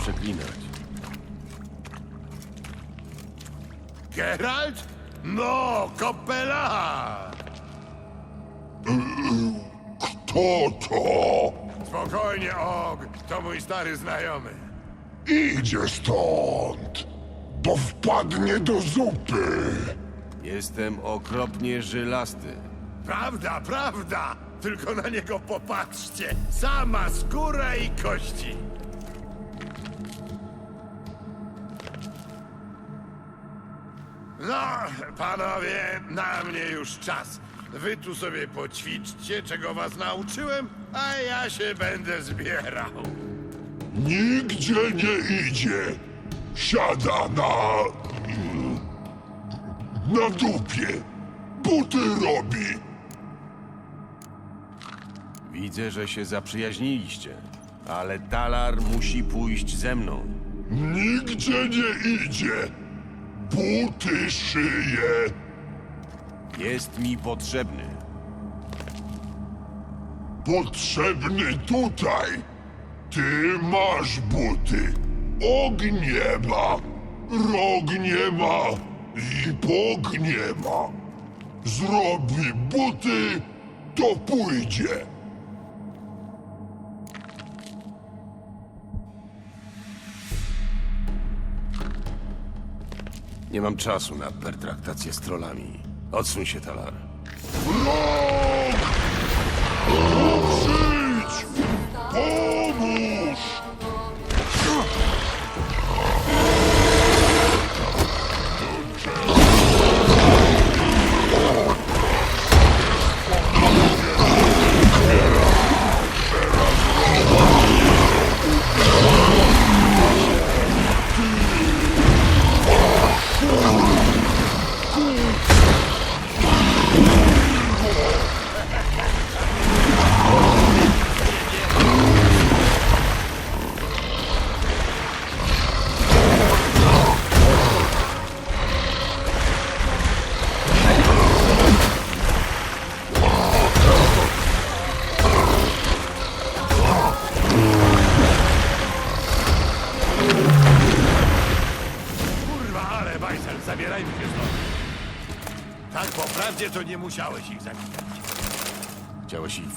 przeklinać? Geralt? No, kopela! Kto to? Spokojnie, Og. To mój stary znajomy. Idzie stąd, bo wpadnie do zupy. Jestem okropnie żylasty. Prawda, prawda! Tylko na niego popatrzcie. Sama skóra i kości. No, panowie, na mnie już czas. Wy tu sobie poćwiczcie, czego was nauczyłem, a ja się będę zbierał. Nigdzie nie idzie. Siada na... na dupie. Buty robi. Widzę, że się zaprzyjaźniliście. Ale Talar musi pójść ze mną. Nigdzie nie idzie. Buty szyje. Jest mi potrzebny. Potrzebny tutaj. Ty masz buty. Og nie ma. Rog nie ma. I bog nie ma. Zrobi buty, to pójdzie. Nie mam czasu na pertraktację z trollami. Odsuń się, Talar.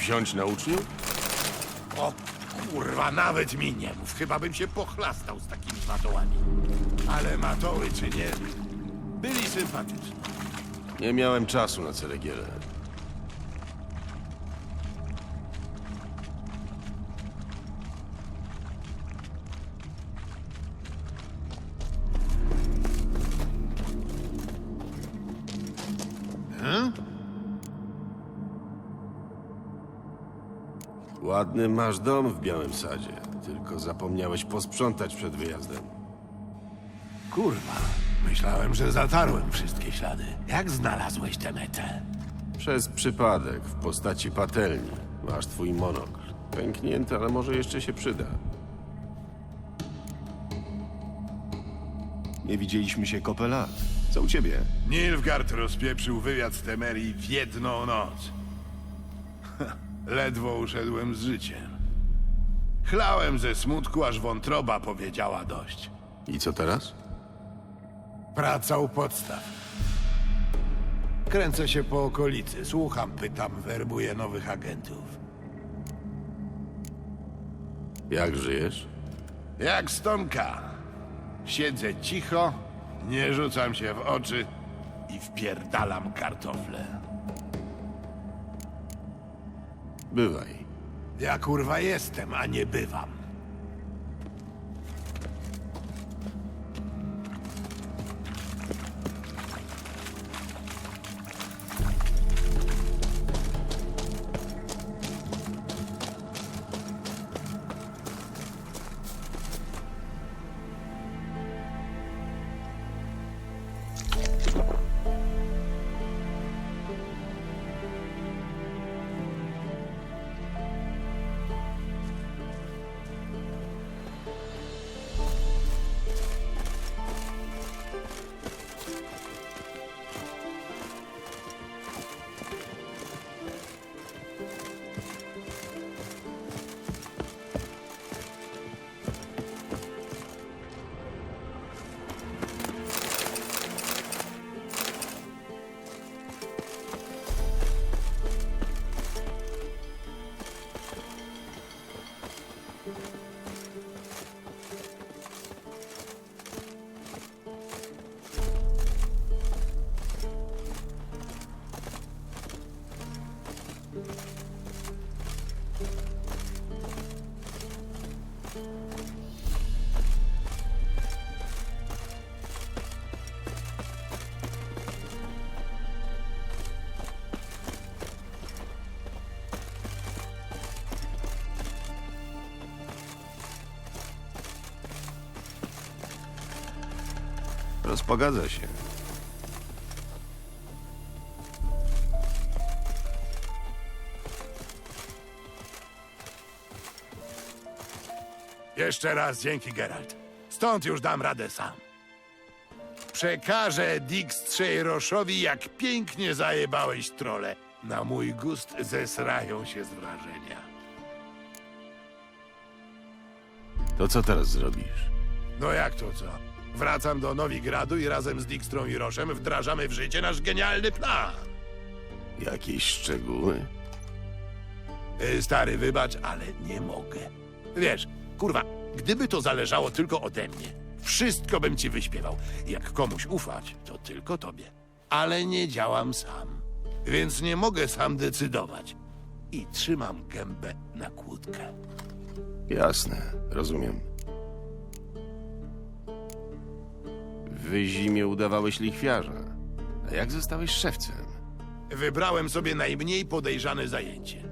Wziąć na uczniów? O kurwa, nawet mi nie mów. Chyba bym się pochlastał z takimi matołami. Ale matoły czy nie, byli sympatyczni. Nie miałem czasu na ceregielę. Ładny masz dom w Białym Sadzie, tylko zapomniałeś posprzątać przed wyjazdem. Kurwa, myślałem, że zatarłem wszystkie ślady. Jak znalazłeś tę metę? Przez przypadek w postaci patelni masz twój monokl. Pęknięty, ale może jeszcze się przyda. Nie widzieliśmy się kopę lat. Co u ciebie? Nilfgaard rozpieprzył wywiad z Temerii w jedną noc. Ledwo uszedłem z życiem. Chlałem ze smutku, aż wątroba powiedziała dość. I co teraz? Praca u podstaw. Kręcę się po okolicy, słucham, pytam, werbuję nowych agentów. Jak żyjesz? Jak stonka. Siedzę cicho, nie rzucam się w oczy i wpierdalam kartofle. Bywaj. Ja kurwa jestem, a nie bywam. Rozpogadza się. Jeszcze raz dzięki, Geralt. Stąd już dam radę sam. Przekażę Dijkstrze Roszowi, jak pięknie zajebałeś trole. Na mój gust zesrają się z wrażenia. To co teraz zrobisz? No jak to co? Wracam do Nowigradu i razem z Dijkstrą i Roszem wdrażamy w życie nasz genialny plan. Jakieś szczegóły? Y, Stary, wybacz, ale nie mogę. Wiesz, kurwa, gdyby to zależało tylko ode mnie, wszystko bym ci wyśpiewał. Jak komuś ufać, to tylko tobie. Ale nie działam sam, więc nie mogę sam decydować. I trzymam gębę na kłódkę. Jasne, rozumiem. W zimie udawałeś lichwiarza. A jak zostałeś szewcem? Wybrałem sobie najmniej podejrzane zajęcie.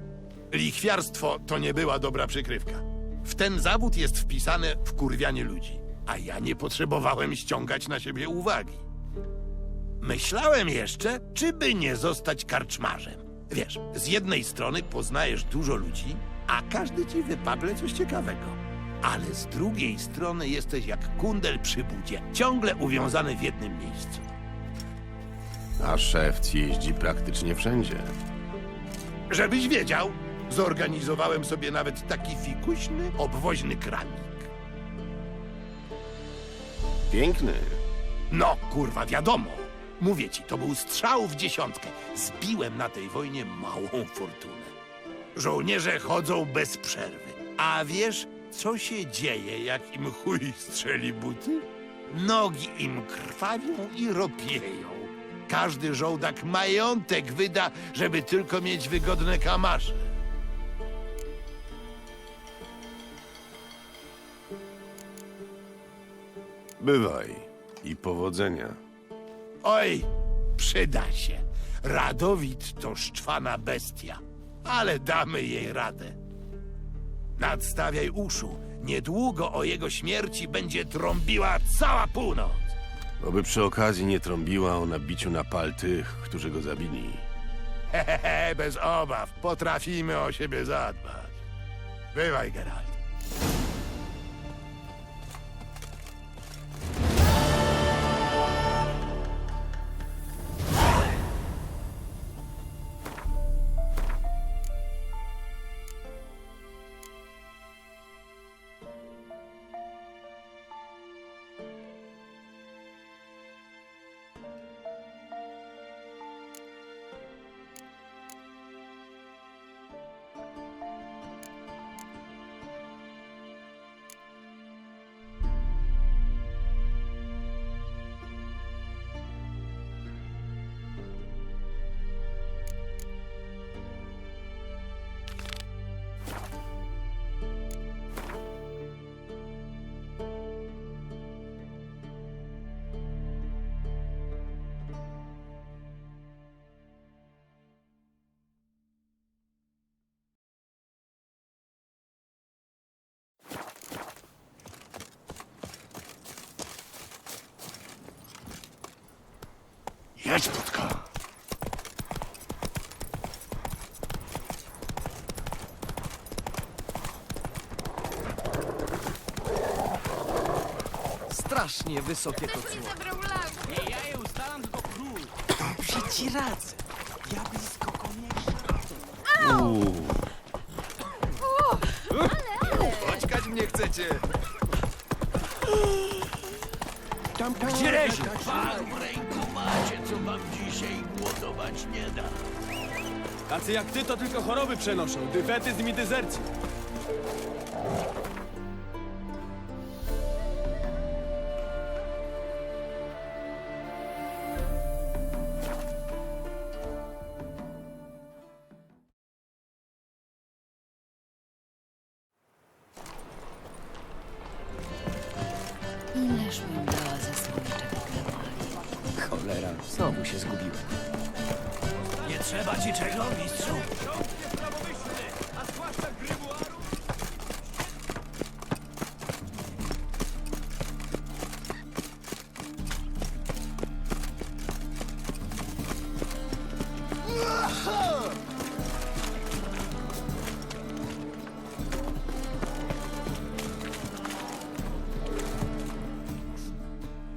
Lichwiarstwo to nie była dobra przykrywka. W ten zawód jest wpisane wkurwianie ludzi, a ja nie potrzebowałem ściągać na siebie uwagi. Myślałem jeszcze, czy by nie zostać karczmarzem. Wiesz, z jednej strony poznajesz dużo ludzi, a każdy ci wypable coś ciekawego. Ale z drugiej strony jesteś jak kundel przy budzie, ciągle uwiązany w jednym miejscu. A szewc jeździ praktycznie wszędzie. Żebyś wiedział, zorganizowałem sobie nawet taki fikuśny, obwoźny kramik. Piękny. No, kurwa, wiadomo. Mówię ci, to był strzał w dziesiątkę. Zbiłem na tej wojnie małą fortunę. Żołnierze chodzą bez przerwy. A wiesz, co się dzieje, jak im chuj strzeli buty? Nogi im krwawią i ropieją. Każdy żołdak majątek wyda, żeby tylko mieć wygodne kamasze. Bywaj. I powodzenia. Oj, przyda się. Radowid to szczwana bestia, ale damy jej radę. Nadstawiaj uszu. Niedługo o jego śmierci będzie trąbiła cała północ. Oby przy okazji nie trąbiła o nabiciu na pal tych, którzy go zabili. Hehehe, bez obaw. Potrafimy o siebie zadbać. Bywaj, Geralt. Jedź, Płotka! Strasznie wysokie to Ktoś mi cło. zabrał lalkę. Ja je ustalam tylko król. Dobrze ci radzę. Ja blisko koniecznie. Chodźkać mnie chcecie. Gdzie rezie? Paru ręku macie, co wam dzisiaj głodować nie da. Tacy jak ty to tylko choroby przenoszą, dyfetyzm i dezercję. ci czego, mistrzu?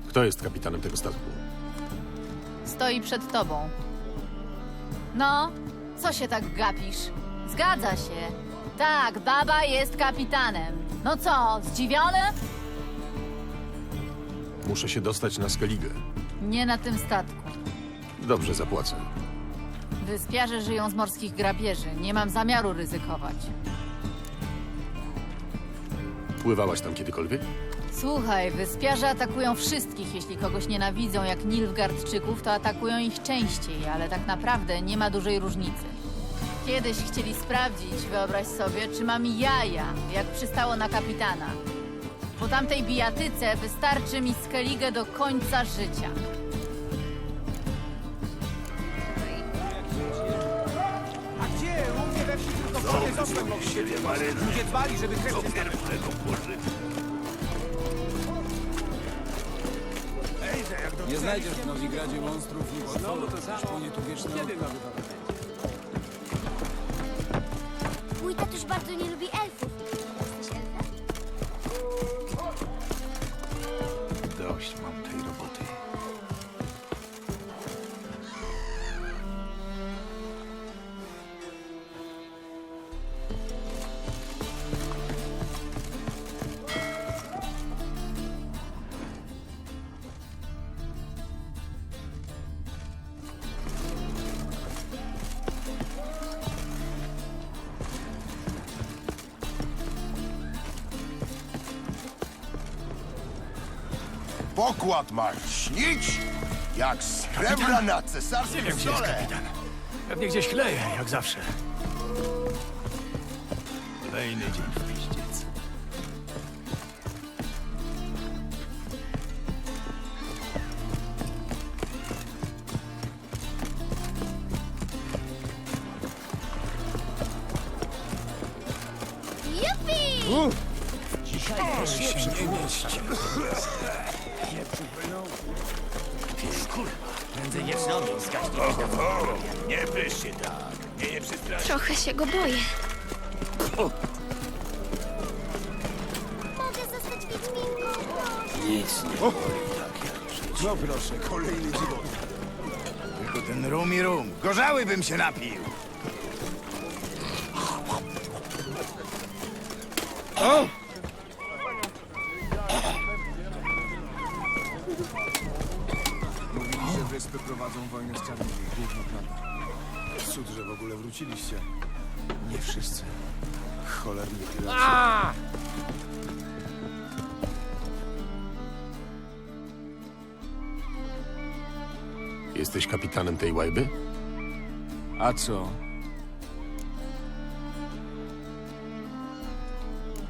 Kto jest kapitanem tego statku? Stoi przed tobą. No, co się tak gapisz? Zgadza się. Tak, baba jest kapitanem. No co, zdziwiony? Muszę się dostać na Skellige. Nie na tym statku. Dobrze zapłacę. Wyspiarze żyją z morskich grabieży. Nie mam zamiaru ryzykować. Pływałaś tam kiedykolwiek? Słuchaj, wyspiarze atakują wszystkich. Jeśli kogoś nienawidzą jak Nilfgaardczyków, to atakują ich częściej, ale tak naprawdę nie ma dużej różnicy. Kiedyś chcieli sprawdzić, wyobraź sobie, czy mam jaja, jak przystało na kapitana. Po tamtej bijatyce wystarczy mi skeligę do końca życia. A gdzie? U mnie we wsi tylko osłem mogli Ludzie dbali, żeby krew stanęła. Nie znajdziesz w Nowigradzie monstrów i potworów. Szponie tu wieczne? Mój tatuś bardzo nie lubi elfów. Jesteś elfem? Dość mam tej roboty. Pokład masz śnić jak srebra na cesarskim stole. Pewnie gdzieś chleje, jak zawsze. Kolejny dzień w piździec. Jupi! Nie prysz się tak. Nie je przestraszyć. Trochę się go boję. Mogę zostać Wiedźminką, proszę. Nic nie boli tak jak. No proszę, kolejny dziewiąty. Tylko ten rum i rum. Gorzały bym się napił. Mówili, Jesteś kapitanem tej łajby? A co?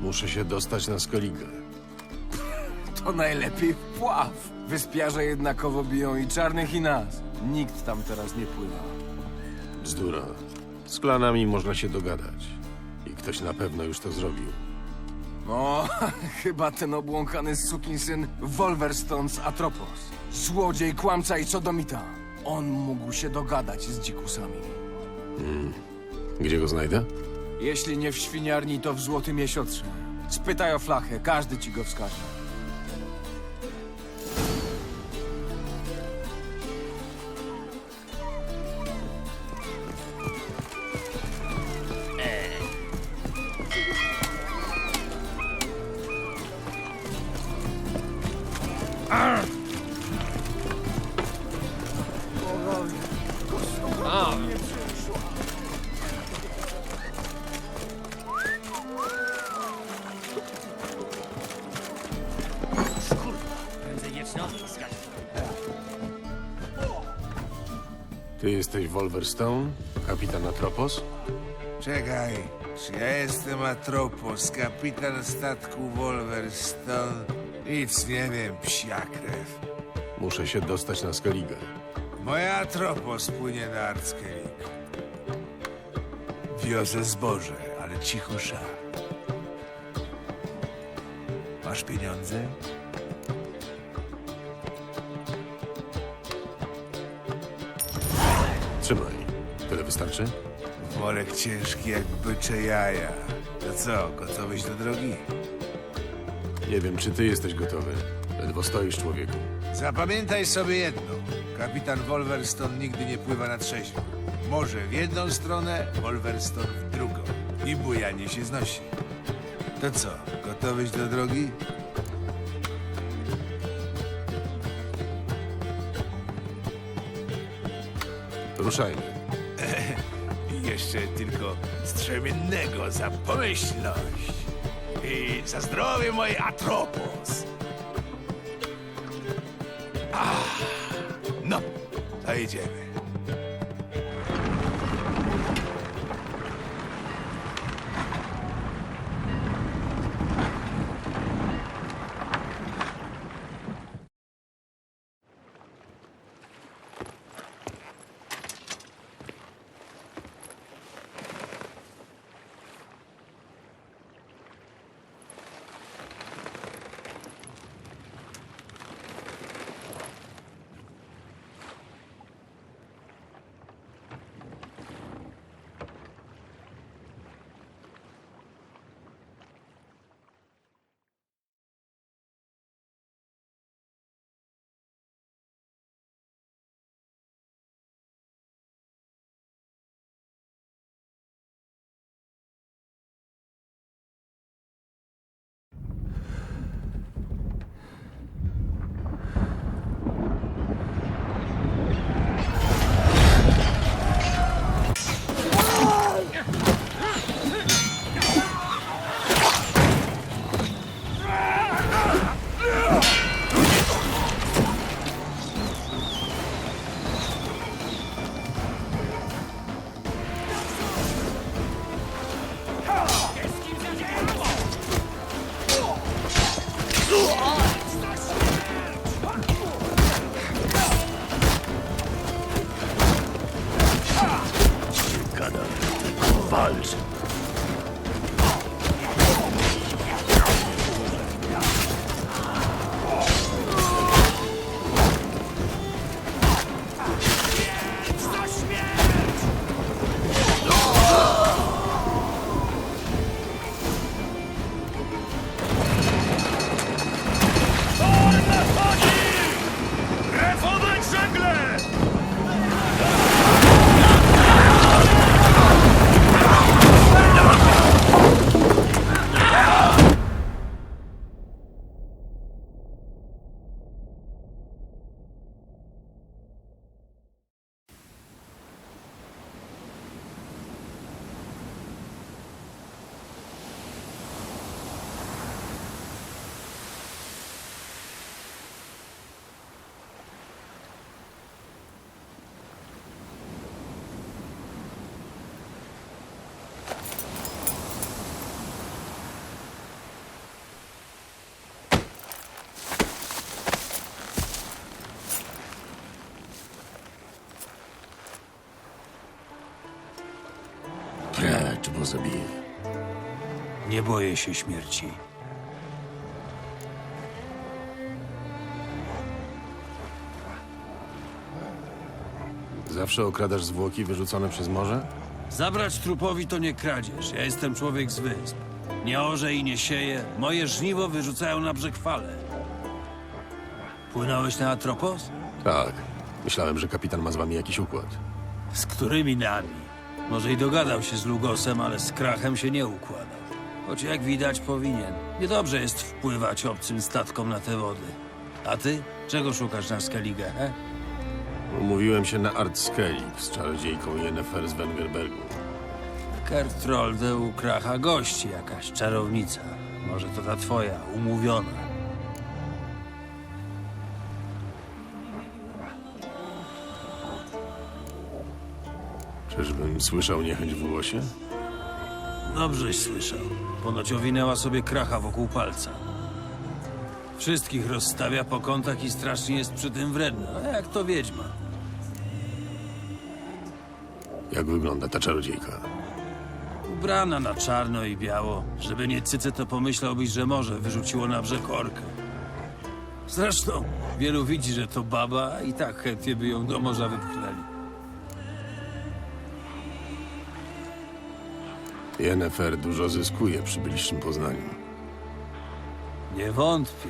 Muszę się dostać na Skellige. To najlepiej wpław. Wyspiarze jednakowo biją i czarnych i nas. Nikt tam teraz nie pływa. Bzdura. Z klanami można się dogadać. I ktoś na pewno już to zrobił. No, chyba ten obłąkany sukinsyn Wolverstone z Atropos. Złodziej, kłamca i sodomita. On mógł się dogadać z dzikusami. Gdzie go znajdę? Jeśli nie w świniarni, to w Złotym Jesiotrze. Spytaj o flachę, każdy ci go wskaże. Ty jesteś Wolverstone? Kapitan Atropos? Czekaj, czy ja jestem Atropos, kapitan statku Wolverstone? Nic nie wiem, psia krew. Muszę się dostać na Skellige. Moja Atropos płynie na Arckelik. Wiozę zboże, ale cicho sza. Masz pieniądze? Wystarczy? Worek ciężki jak bycze jaja. To co, gotowyś do drogi? Nie wiem, czy ty jesteś gotowy. Ledwo stoisz, człowieku. Zapamiętaj sobie jedno. Kapitan Wolverstone nigdy nie pływa na trzeźwo. Może w jedną stronę, Wolverstone w drugą. I bujanie się znosi. To co, gotowyś do drogi? Ruszajmy. Jeszcze tylko strzemiennego za pomyślność. I za zdrowie mojej Atropos. Ah, no, to idziemy. Zabiję. Nie boję się śmierci. Zawsze okradasz zwłoki wyrzucone przez morze? Zabrać trupowi to nie kradzież. Ja jestem człowiek z wysp. Nie orze i nie sieję. Moje żniwo wyrzucają na brzeg fale. Płynąłeś na Atropos? Tak. Myślałem, że kapitan ma z wami jakiś układ. Z którymi nami? Może i dogadał się z Lugosem, ale z Krachem się nie układał. Choć jak widać powinien. Niedobrze jest wpływać obcym statkom na te wody. A ty? Czego szukasz na Skellige, he? Umówiłem się na Art Skellig z czarodziejką Yennefer z Wengerbergu. Kertrolde u Kracha gości jakaś czarownica. Może to ta twoja, umówiona. Czyżbym słyszał niechęć w głosie? Dobrześ słyszał. Ponoć owinęła sobie kracha wokół palca. Wszystkich rozstawia po kątach i strasznie jest przy tym wredna. A jak to wiedźma? Jak wygląda ta czarodziejka? Ubrana na czarno i biało. Żeby nie cyce, to pomyślałbyś, że morze wyrzuciło na brzeg orkę. Zresztą, wielu widzi, że to baba i tak chętnie by ją do morza wypchnęli. Yennefer dużo zyskuje przy bliższym poznaniu. Nie wątpię.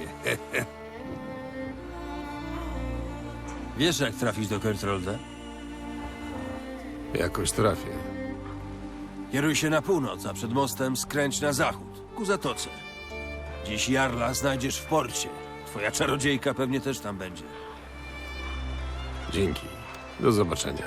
Wiesz, jak trafić do Kertrolda? Jakoś trafię. Kieruj się na północ, a przed mostem skręć na zachód, ku zatoce. Dziś Jarla znajdziesz w porcie. Twoja czarodziejka pewnie też tam będzie. Dzięki. Do zobaczenia.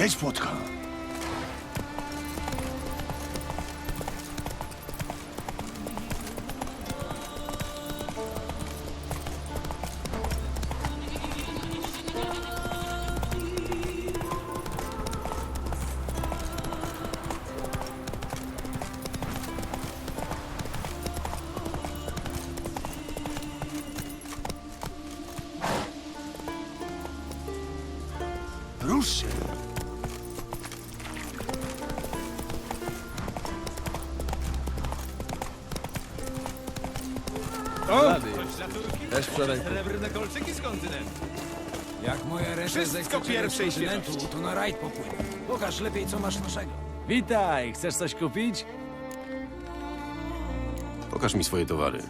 Jest płotka. Srebrne kolczyki z kontynentu. Jak moja reszta Wszystko pierwszej kontynentu, to na rajd popłynie. Pokaż lepiej, co masz naszego. Witaj, chcesz coś kupić? Pokaż mi swoje towary.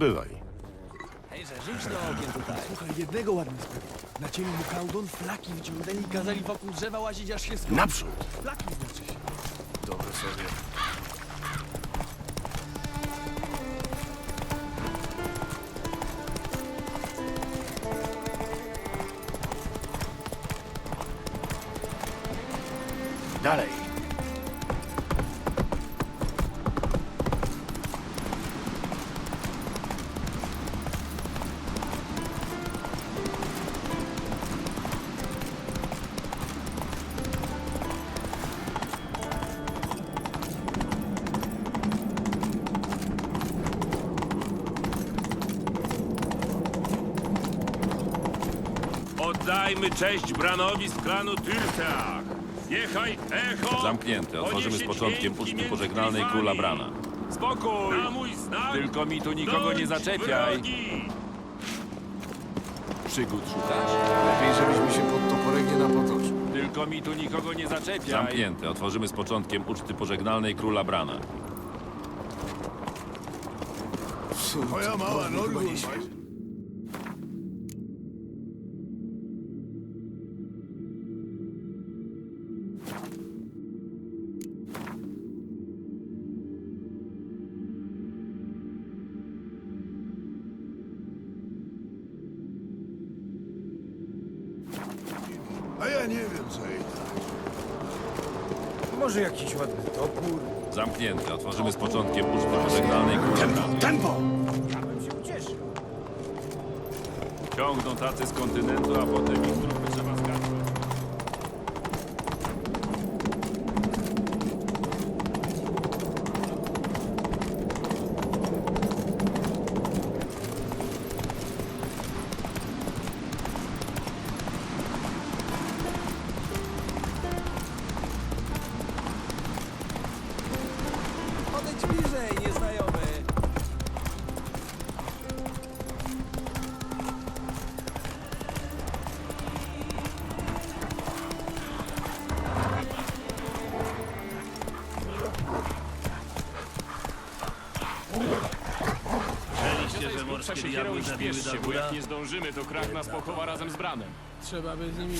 Bywaj. Słuchaj, jednego ładnie sprawił. Nacięli mu kałdon, flaki wyciągnęli i kazali wokół drzewa łazić, aż się skończył. Naprzód! Flaki znaczy się. Dobre sobie. Oddajmy cześć Branowi z klanu Tyrteach. Niechaj echo... Zamknięte. Otworzymy z poniesie początkiem dźwięki uczty między pożegnalnej króla Brana. Spokój! Na mój znak! Tylko mi tu nikogo nie zaczepiaj. wrogi! Przygód szukasz? Lepiej, żebyśmy się pod toporek nie napotoczył. Tylko mi tu nikogo nie zaczepiaj. Zamknięte. Otworzymy z początkiem uczty pożegnalnej króla Brana. Moja mała. A Zamknięte. Otworzymy z początkiem uczty pożegnalnej Brana. Tempo! Ja bym się ucieszył. Ciągną tacy z kontynentu, a potem ich trupy trzeba zdążymy, to krach nas pochowa razem z Branem. Trzeba by z nimi